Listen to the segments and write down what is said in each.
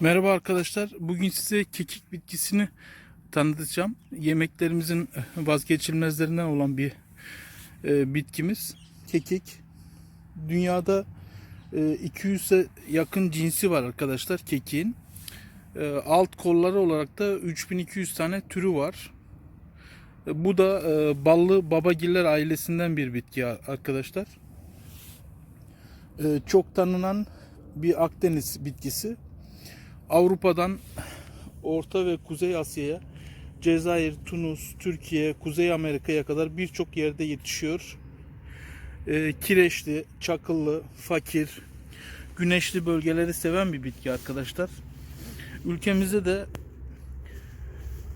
Merhaba arkadaşlar. Bugün size kekik bitkisini tanıtacağım. Yemeklerimizin vazgeçilmezlerinden olan bir e, bitkimiz. Kekik. Dünyada e, 200'e yakın cinsi var arkadaşlar kekiğin. E, alt kolları olarak da 3200 tane türü var. E, bu da ballı babagiller ailesinden bir bitki arkadaşlar. Çok tanınan bir Akdeniz bitkisi. Avrupa'dan Orta ve Kuzey Asya'ya, Cezayir, Tunus, Türkiye, Kuzey Amerika'ya kadar birçok yerde yetişiyor. E, kireçli, çakıllı, fakir, güneşli bölgeleri seven bir bitki arkadaşlar. Ülkemizde de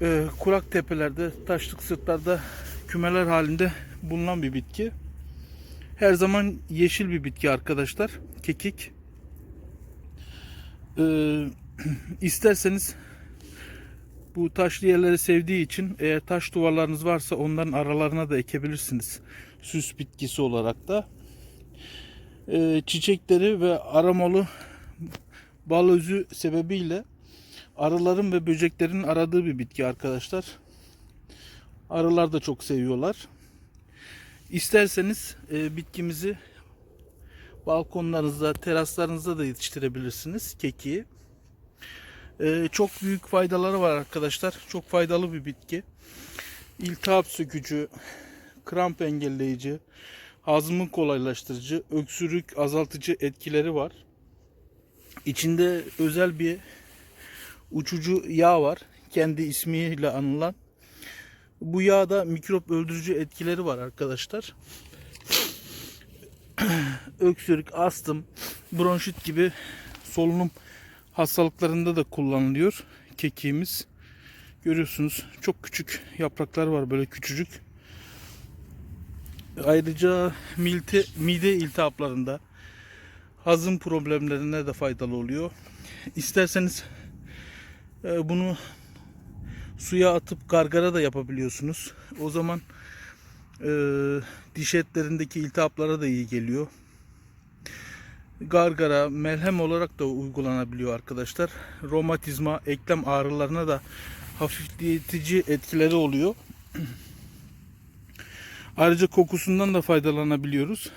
e, kurak tepelerde, taşlık sırtlarda kümeler halinde bulunan bir bitki. Her zaman yeşil bir bitki arkadaşlar. Kekik. Ee, isterseniz bu taşlı yerleri sevdiği için eğer taş duvarlarınız varsa onların aralarına da ekebilirsiniz. Süs bitkisi olarak da. Ee, çiçekleri ve aromalı bal özü sebebiyle arıların ve böceklerin aradığı bir bitki arkadaşlar. Arılar da çok seviyorlar. İsterseniz e, bitkimizi balkonlarınızda, teraslarınızda da yetiştirebilirsiniz kekiği. Ee, çok büyük faydaları var arkadaşlar. Çok faydalı bir bitki. İltihap sökücü, kramp engelleyici, hazmı kolaylaştırıcı, öksürük azaltıcı etkileri var. İçinde özel bir uçucu yağ var. Kendi ismiyle anılan. Bu yağda mikrop öldürücü etkileri var arkadaşlar öksürük, astım, bronşit gibi solunum hastalıklarında da kullanılıyor kekiğimiz. Görüyorsunuz çok küçük yapraklar var böyle küçücük. Ayrıca milti, mide iltihaplarında hazım problemlerine de faydalı oluyor. İsterseniz e, bunu suya atıp gargara da yapabiliyorsunuz. O zaman e, diş etlerindeki iltihaplara da iyi geliyor. Gargara, melhem olarak da uygulanabiliyor arkadaşlar. Romatizma, eklem ağrılarına da hafifletici etkileri oluyor. Ayrıca kokusundan da faydalanabiliyoruz.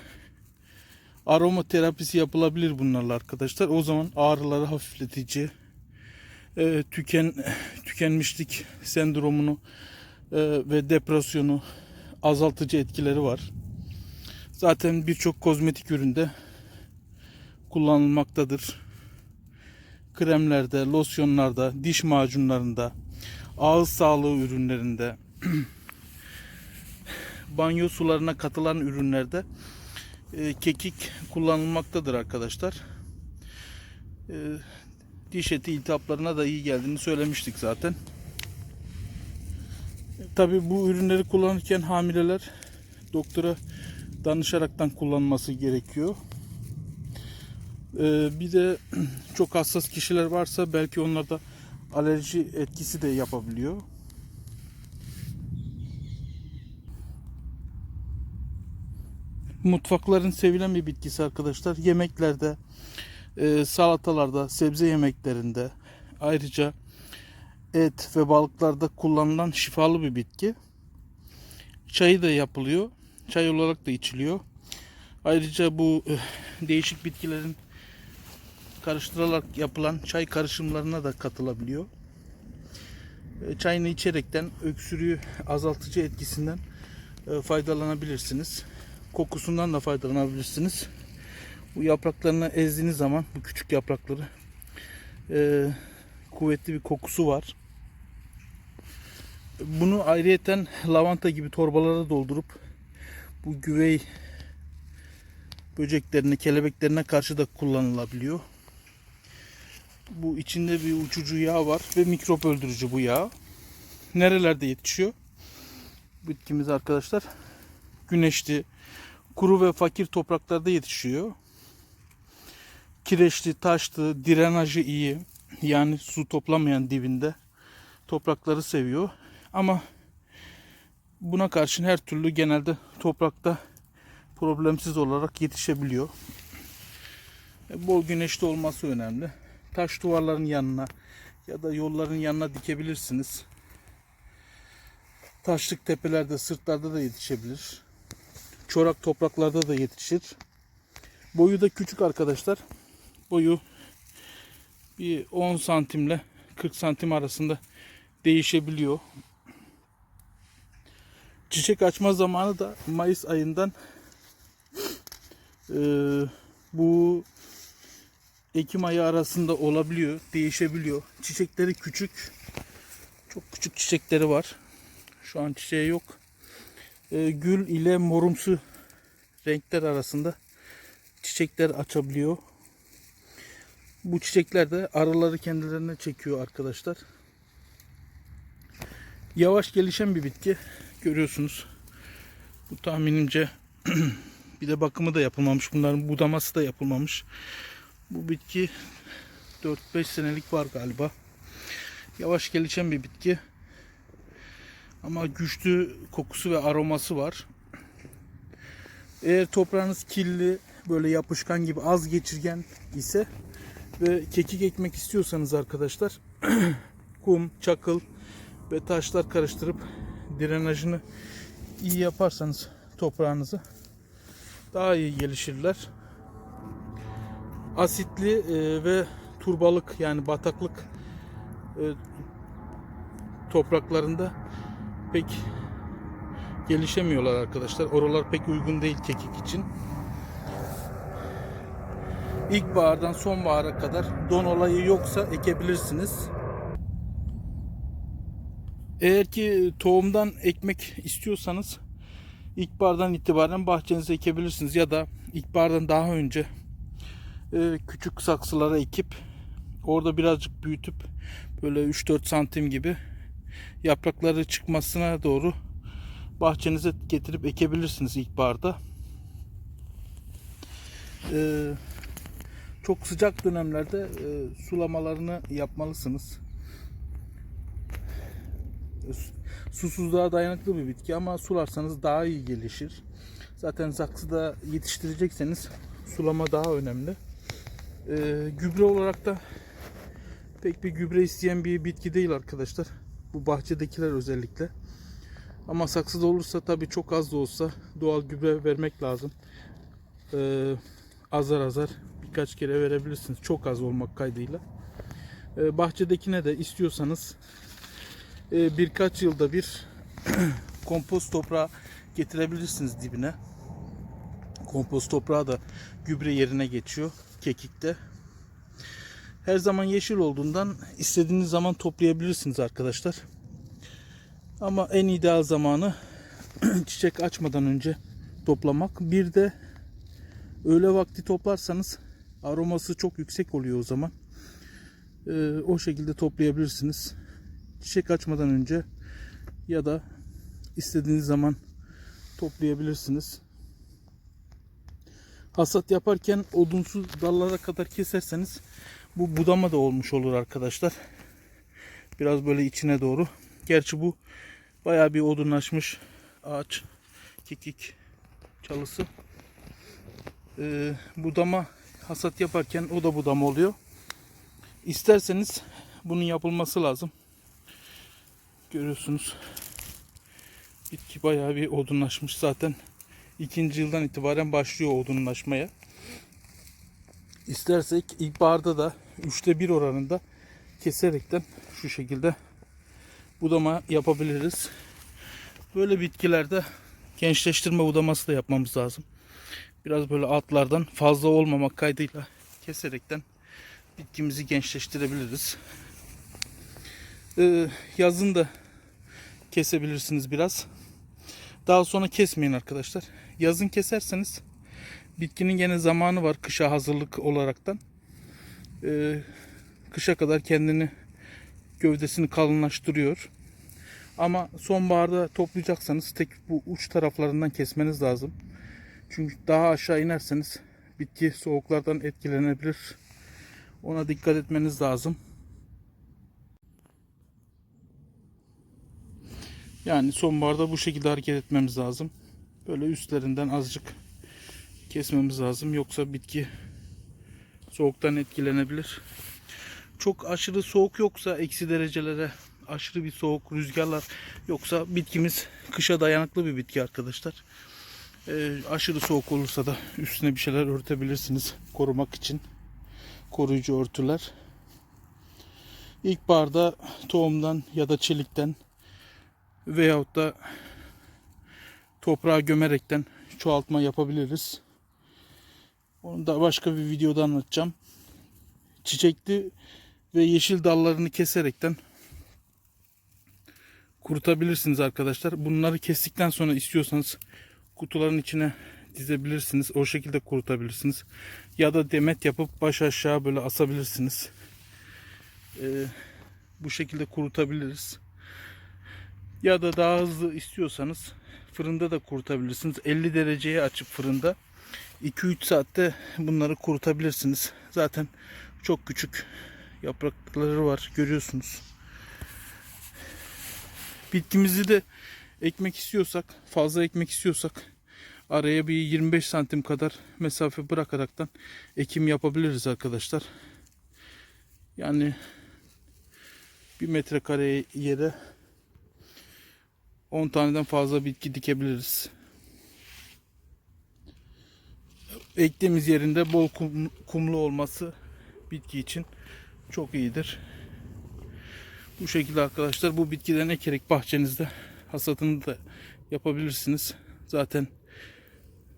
Aroma terapisi yapılabilir bunlarla arkadaşlar. O zaman ağrıları hafifletici, e, tüken tükenmişlik sendromunu e, ve depresyonu azaltıcı etkileri var. Zaten birçok kozmetik üründe kullanılmaktadır. Kremlerde, losyonlarda, diş macunlarında, ağız sağlığı ürünlerinde, banyo sularına katılan ürünlerde e, kekik kullanılmaktadır arkadaşlar. E, diş eti iltihaplarına da iyi geldiğini söylemiştik zaten. Tabi bu ürünleri kullanırken hamileler doktora danışaraktan kullanması gerekiyor. Ee, bir de çok hassas kişiler varsa belki onlarda alerji etkisi de yapabiliyor. Mutfakların sevilen bir bitkisi arkadaşlar. Yemeklerde, e, salatalarda, sebze yemeklerinde ayrıca et ve balıklarda kullanılan şifalı bir bitki. Çayı da yapılıyor. Çay olarak da içiliyor. Ayrıca bu eh, değişik bitkilerin karıştırılarak yapılan çay karışımlarına da katılabiliyor. Eh, çayını içerekten öksürüğü azaltıcı etkisinden eh, faydalanabilirsiniz. Kokusundan da faydalanabilirsiniz. Bu yapraklarını ezdiğiniz zaman bu küçük yaprakları kuvvetli bir kokusu var. Bunu ayrıyeten lavanta gibi torbalara doldurup bu güvey böceklerine, kelebeklerine karşı da kullanılabiliyor. Bu içinde bir uçucu yağ var ve mikrop öldürücü bu yağ. Nerelerde yetişiyor? Bitkimiz arkadaşlar güneşli, kuru ve fakir topraklarda yetişiyor. Kireçli, taşlı, drenajı iyi. Yani su toplamayan dibinde toprakları seviyor. Ama buna karşın her türlü genelde toprakta problemsiz olarak yetişebiliyor. E, bol güneşli olması önemli. Taş duvarların yanına ya da yolların yanına dikebilirsiniz. Taşlık tepelerde, sırtlarda da yetişebilir. Çorak topraklarda da yetişir. Boyu da küçük arkadaşlar. Boyu bir 10 santimle 40 santim arasında değişebiliyor. Çiçek açma zamanı da Mayıs ayından eee, bu Ekim ayı arasında olabiliyor, değişebiliyor. Çiçekleri küçük. Çok küçük çiçekleri var. Şu an çiçeği yok. Eee, gül ile morumsu renkler arasında çiçekler açabiliyor. Bu çiçekler de arıları kendilerine çekiyor arkadaşlar. Yavaş gelişen bir bitki. Görüyorsunuz. Bu tahminimce bir de bakımı da yapılmamış. Bunların budaması da yapılmamış. Bu bitki 4-5 senelik var galiba. Yavaş gelişen bir bitki. Ama güçlü kokusu ve aroması var. Eğer toprağınız kirli, böyle yapışkan gibi az geçirgen ise ve kekik ekmek istiyorsanız arkadaşlar kum, çakıl ve taşlar karıştırıp drenajını iyi yaparsanız toprağınızı daha iyi gelişirler. Asitli e, ve turbalık yani bataklık e, topraklarında pek gelişemiyorlar arkadaşlar. Oralar pek uygun değil kekik için. İlkbahardan sonbahara kadar don olayı yoksa ekebilirsiniz. Eğer ki tohumdan ekmek istiyorsanız ilkbahardan itibaren bahçenize ekebilirsiniz ya da ilkbahardan daha önce e, küçük saksılara ekip orada birazcık büyütüp böyle 3-4 santim gibi yaprakları çıkmasına doğru bahçenize getirip ekebilirsiniz ilkbaharda. Ee, çok sıcak dönemlerde e, sulamalarını yapmalısınız. Su- Susuzluğa dayanıklı bir bitki ama sularsanız daha iyi gelişir. Zaten saksıda yetiştirecekseniz sulama daha önemli. E, gübre olarak da pek bir gübre isteyen bir bitki değil arkadaşlar. Bu bahçedekiler özellikle. Ama saksıda olursa tabii çok az da olsa doğal gübre vermek lazım. Ee, azar azar birkaç kere verebilirsiniz. Çok az olmak kaydıyla. Ee, bahçedekine de istiyorsanız e, birkaç yılda bir kompost toprağı getirebilirsiniz dibine. Kompost toprağı da gübre yerine geçiyor kekikte. Her zaman yeşil olduğundan istediğiniz zaman toplayabilirsiniz arkadaşlar. Ama en ideal zamanı çiçek açmadan önce toplamak. Bir de öğle vakti toplarsanız aroması çok yüksek oluyor o zaman. Ee, o şekilde toplayabilirsiniz. Çiçek açmadan önce ya da istediğiniz zaman toplayabilirsiniz. Hasat yaparken odunsuz dallara kadar keserseniz bu budama da olmuş olur arkadaşlar. Biraz böyle içine doğru. Gerçi bu bayağı bir odunlaşmış ağaç, kekik çalısı. Ee, budama hasat yaparken o da budama oluyor. İsterseniz bunun yapılması lazım. Görüyorsunuz. Bitki bayağı bir odunlaşmış zaten. İkinci yıldan itibaren başlıyor odunlaşmaya. İstersek ilkbaharda da üçte bir oranında keserekten şu şekilde budama yapabiliriz. Böyle bitkilerde gençleştirme budaması da yapmamız lazım. Biraz böyle altlardan fazla olmamak kaydıyla keserekten bitkimizi gençleştirebiliriz. Ee, yazın da kesebilirsiniz biraz. Daha sonra kesmeyin arkadaşlar. Yazın keserseniz bitkinin gene zamanı var kışa hazırlık olaraktan. Ee, kışa kadar kendini gövdesini kalınlaştırıyor. Ama sonbaharda toplayacaksanız tek bu uç taraflarından kesmeniz lazım. Çünkü daha aşağı inerseniz bitki soğuklardan etkilenebilir. Ona dikkat etmeniz lazım. Yani sonbaharda bu şekilde hareket etmemiz lazım. Böyle üstlerinden azıcık kesmemiz lazım. Yoksa bitki soğuktan etkilenebilir. çok aşırı soğuk yoksa eksi derecelere aşırı bir soğuk rüzgarlar yoksa bitkimiz kışa dayanıklı bir bitki arkadaşlar. Ee, aşırı soğuk olursa da üstüne bir şeyler örtebilirsiniz korumak için. Koruyucu örtüler. İlkbaharda tohumdan ya da çelikten veyahut da toprağa gömerekten çoğaltma yapabiliriz. Onu da başka bir videoda anlatacağım. Çiçekli ve yeşil dallarını keserekten kurutabilirsiniz arkadaşlar. Bunları kestikten sonra istiyorsanız kutuların içine dizebilirsiniz. O şekilde kurutabilirsiniz. Ya da demet yapıp baş aşağı böyle asabilirsiniz. Ee, bu şekilde kurutabiliriz. Ya da daha hızlı istiyorsanız fırında da kurutabilirsiniz. 50 dereceye açıp fırında 2-3 saatte bunları kurutabilirsiniz. Zaten çok küçük yaprakları var görüyorsunuz. Bitkimizi de ekmek istiyorsak, fazla ekmek istiyorsak araya bir 25 santim kadar mesafe bırakaraktan ekim yapabiliriz arkadaşlar. Yani bir metrekare yere 10 taneden fazla bitki dikebiliriz. Ektiğimiz yerinde bol kum- kumlu olması bitki için çok iyidir. Bu şekilde arkadaşlar bu bitkiden ekerek bahçenizde hasatını da yapabilirsiniz. Zaten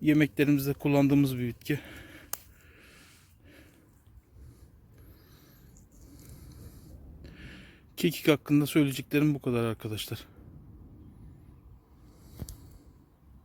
yemeklerimizde kullandığımız bir bitki. Kekik hakkında söyleyeceklerim bu kadar arkadaşlar.